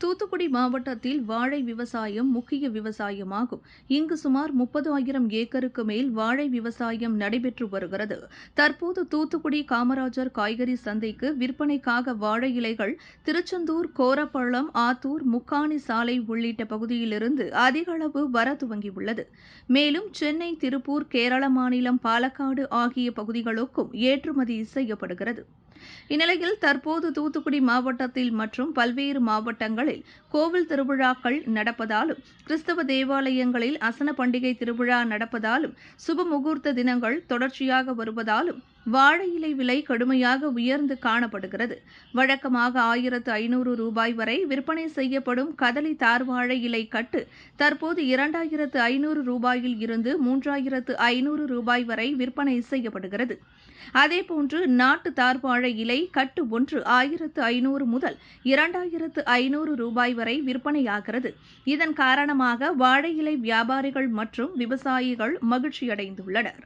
தூத்துக்குடி மாவட்டத்தில் வாழை விவசாயம் முக்கிய விவசாயமாகும். இங்கு சுமார் முப்பது ஆயிரம் ஏக்கருக்கு மேல் வாழை விவசாயம் நடைபெற்று வருகிறது. தற்போது தூத்துக்குடி காமராஜர் காய்கறி சந்தைக்கு விற்பனைக்காக வாழை இலைகள் திருச்செந்தூர் கோரப்பள்ளம் ஆத்தூர் முக்காணி சாலை உள்ளிட்ட பகுதியிலிருந்து அதிக அளவு வர துவங்கியுள்ளது. மேலும் சென்னை திருப்பூர் கேரள மாநிலம் பாலக்காடு ஆகிய பகுதிகளுக்கும் ஏற்றுமதி செய்யப்படுகிறது. இந்நிலையில் தற்போது தூத்துக்குடி மாவட்டத்தில் மற்றும் பல்வேறு மாவட்டங்கள் நாளில் கோவில் திருவிழாக்கள் நடப்பதாலும் கிறிஸ்தவ தேவாலயங்களில் அசன பண்டிகை திருவிழா நடப்பதாலும் சுப முகூர்த்த தினங்கள் தொடர்ச்சியாக வருவதாலும் வாழை இலை விலை கடுமையாக உயர்ந்து காணப்படுகிறது. வழக்கமாக ஆயிரத்து ஐநூறு ரூபாய் வரை விற்பனை செய்யப்படும் கதலி தார்வாழை இலை கட்டு தற்போது இரண்டாயிரத்து ஐநூறு ரூபாயில் இருந்து மூன்றாயிரத்து ஐநூறு ரூபாய் வரை விற்பனை செய்யப்படுகிறது. அதேபோன்று நாட்டு தார்வாழை இலை கட்டு ஒன்று ஆயிரத்து ஐநூறு முதல் இரண்டாயிரத்து ஐநூறு ரூபாய் வரை விற்பனையாகிறது. இதன் காரணமாக வாழை இலை வியாபாரிகள் மற்றும் விவசாயிகள் மகிழ்ச்சியடைந்துள்ளனர்.